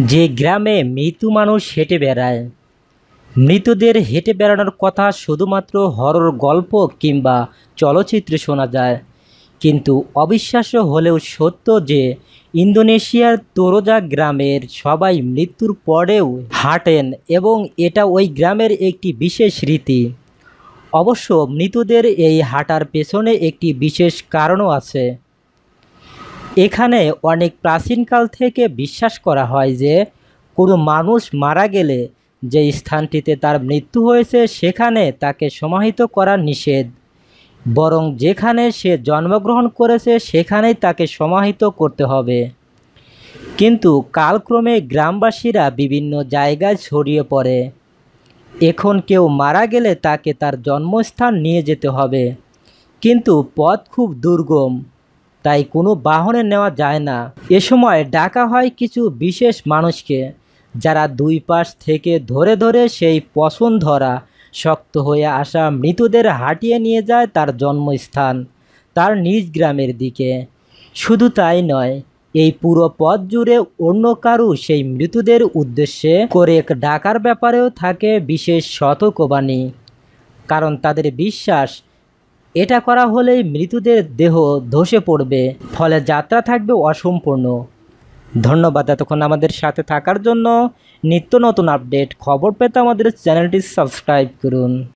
যে গ্রামে মৃত মানুষ হেঁটে বেড়ায়। মৃতদের হেঁটে বেড়ানোর কথা শুধুমাত্র হরর গল্প কিংবা চলচ্চিত্রে শোনা যায়। কিন্তু অবিশ্বাস্য হলেও সত্য যে ইন্দোনেশিয়ার তোরোজা গ্রামের সবাই মৃত্যুর পরেও হাঁটেন এবং এটা ওই গ্রামের একটি বিশেষ রীতি। অবশ্য মৃতদের এই হাঁটার পেছনে একটি বিশেষ কারণও আছে। এখানে অনেক প্রাচীনকাল থেকে বিশ্বাস করা হয় যে কোনো মানুষ মারা গেলে যে স্থানটিতে তার মৃত্যু হয়েছে সেখানে তাকে সমাহিত করা নিষেধ। বরং যেখানে সে জন্মগ্রহণ করেছে সেখানেই তাকে সমাহিত করতে হবে। কিন্তু কালক্রমে গ্রামবাসীরা বিভিন্ন জায়গায় ছড়িয়ে পড়ে। এখন কেউ মারা গেলে তাকে তার জন্মস্থান নিয়ে যেতে হবে। কিন্তু পথ খুব দুর্গম। তাই কোনো বাহনে নেওয়া যায় না। এ সময় ডাকা হয় কিছু বিশেষ মানুষকে, যারা দুই পাশ থেকে ধরে ধরে সেই পছন ধরা শক্ত হয়ে আসা মৃতদের হাঁটিয়ে নিয়ে যায় তার জন্মস্থান, তার নিজ গ্রামের দিকে। শুধু তাই নয়, এই পুরো পথ জুড়ে অন্য কারু সেই মৃতদের উদ্দেশ্যে করে ডাকার ব্যাপারেও থাকে বিশেষ সতর্কবাণী। কারণ তাদের বিশ্বাস এটা করা হলেই মৃতদের দেহ ধসে পড়বে, ফলে যাত্রা থাকবে অসম্পূর্ণ। ধন্যবাদ এতক্ষণ আমাদের সাথে থাকার জন্য। নিত্য নতুন আপডেট খবর পেতে আমাদের চ্যানেলটি সাবস্ক্রাইব করুন।